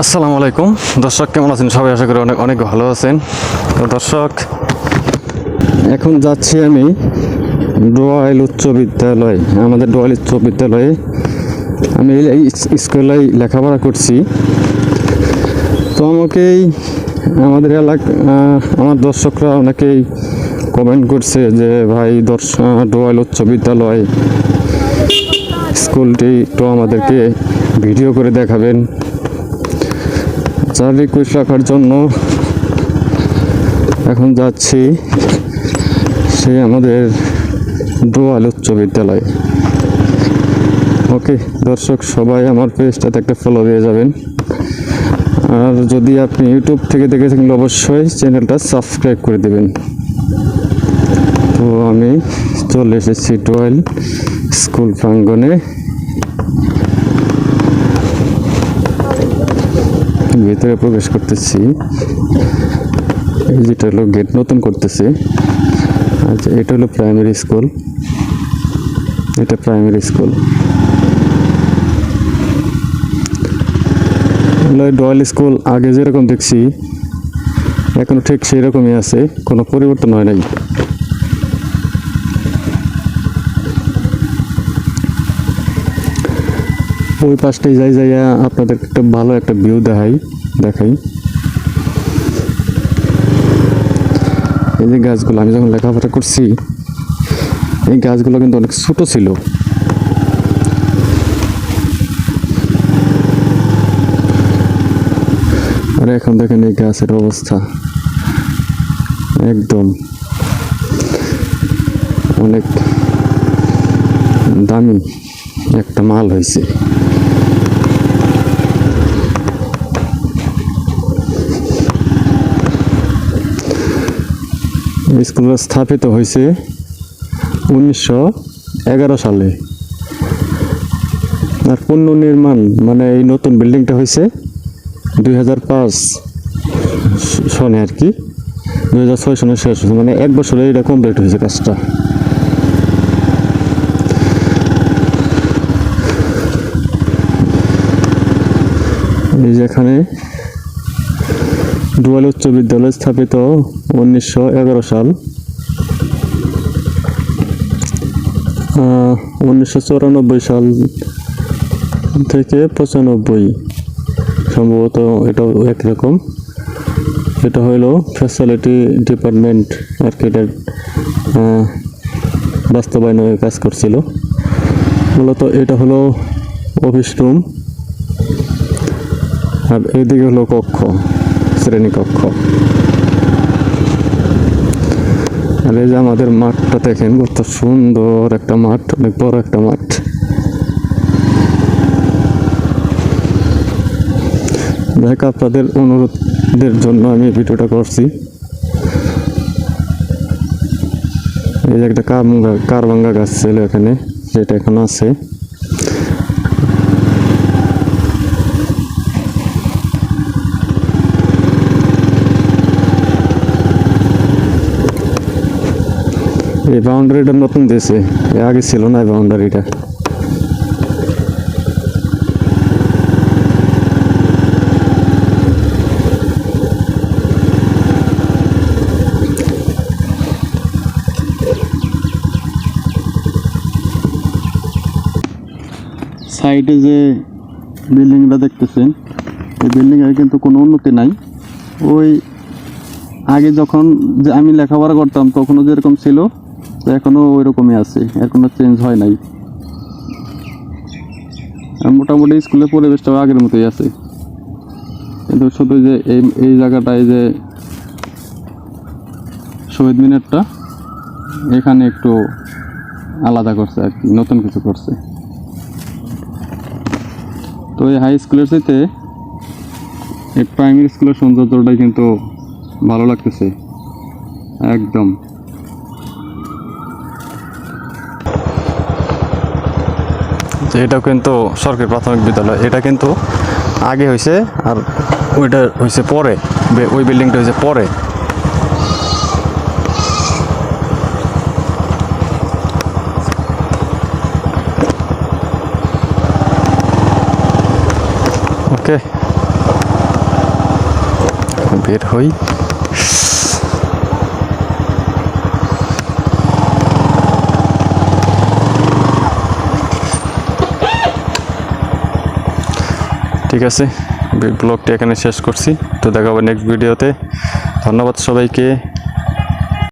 আসসালামু আলাইকুম। দর্শক, কেমন আছেন? সবাই আশা করি অনেক অনেক ভালো আছেন। তো দর্শক, এখন যাচ্ছি আমি ডোয়াইল উচ্চ বিদ্যালয়। আমাদের ডোয়াইল উচ্চ বিদ্যালয়ে আমি এই স্কুলে লেখাপড়া করছি। তো আমাকেই আমাদের এলাকা আমার দর্শকরা অনেকেই কমেন্ট করছে যে, ভাই, দর্শ ডোয়াইল উচ্চ বিদ্যালয় স্কুলটি একটু আমাদেরকে ভিডিও করে দেখাবেন। যার রিকোয়েস্ট রাখার জন্য এখন যাচ্ছি সে আমাদের ডোয়াল উচ্চ বিদ্যালয়। ওকে, দর্শক, সবাই আমার পেজটাতে একটা ফলো দিয়ে যাবেন। আর যদি আপনি ইউটিউব থেকে দেখে থাকেন, অবশ্যই চ্যানেলটা সাবস্ক্রাইব করে দেবেন। তো আমি চলে এসেছি ডোয়াল স্কুল প্রাঙ্গণে। ভিতরে প্রবেশ করতেছি। যেটা হলো গেট নতুন করতেছে। আচ্ছা এটা হলো প্রাইমারি স্কুল এটা প্রাইমারি স্কুল ডয়েল স্কুল আগে যেরকম দেখছি, এখনও ঠিক সেই রকমই আছে, কোনো পরিবর্তন হয় নাই। ওই পাশটাই যাই যাইয়া আপনাদের একটা ভালো একটা ভিউ দেখাই দেখাই। এই যে গাছগুলো, আমি যখন লেখাপড়া করছি, এই গাছগুলো কিন্তু অনেক ছোট ছিল। আর এখন দেখেন এই গাছের অবস্থা। একদম অনেক দামি একটা মাল হয়েছে। স্কুলটা স্থাপিত হয়েছে উনিশশো এগারো সালে। আর পুনর্নির্মাণ মানে এই নতুন বিল্ডিংটা হয়েছে দুই হাজার পাঁচ সনে আর কি। দুই হাজার ছয় সনে শেষ হয়েছে মানে এক বছরে এটা কমপ্লিট হয়েছে কাজটা। এই যেখানে ডুয়াল উচ্চ বিদ্যালয় স্থাপিত উনিশশো এগারো সাল। উনিশশো চুরানব্বই সাল থেকে পঁচানব্বই। সম্ভবত এটাও একরকম এটা হলো ফ্যাসিলিটি ডিপার্টমেন্ট আর কি এটার বাস্তবায়নে কাজ করছিল। মূলত এটা হলো অফিস রুম আর এদিকে হলো কক্ষ, শ্রেণীকক্ষ। আর এই যে আমাদের মাঠটা দেখেন, কত সুন্দর একটা মাঠ, অনেক বড় একটা মাঠ। দেখ আপনাদের অনুরোধের জন্য আমি ভিডিওটা করছি। এই যে একটা কার কারবাঙ্গা গাছ ছিল এখানে, যেটা এখন আছে। এই বাউন্ডারিটা নতুন দিয়েছে। আগে ছিল না এই বাউন্ডারিটা সাইডে যে বিল্ডিংটা দেখতেছেন, এই বিল্ডিংয়ের কিন্তু কোনো উন্নতি নাই। ওই আগে যখন যে আমি লেখাপড়া করতাম, তখনও যেরকম ছিল তো এখনও ওই রকমই আছে এর কোনো চেঞ্জ হয় নাই। মোটামুটি স্কুলের পরিবেশটাও আগের মতোই আছে। কিন্তু শুধু যে এই এই জায়গাটায় যে শহীদ মিনারটা, এখানে একটু আলাদা করছে আর কি, নতুন কিছু করছে। তো এই হাই স্কুলের চাইতে এই প্রাইমারি স্কুলের সৌন্দর্যটাই কিন্তু ভালো লাগতেছে। একদম। এটাও কিন্তু সরকারি প্রাথমিক বিদ্যালয়। এটা কিন্তু আগে হয়েছে আর ওইটা হয়েছে পরে। ওই বিল্ডিংটা হয়েছে পরে। ওকে। বের হই। ঠিক আছে ব্লগটি এখানে শেষ করছি। তো দেখাবো নেক্সট ভিডিওতে ধন্যবাদ সবাইকে।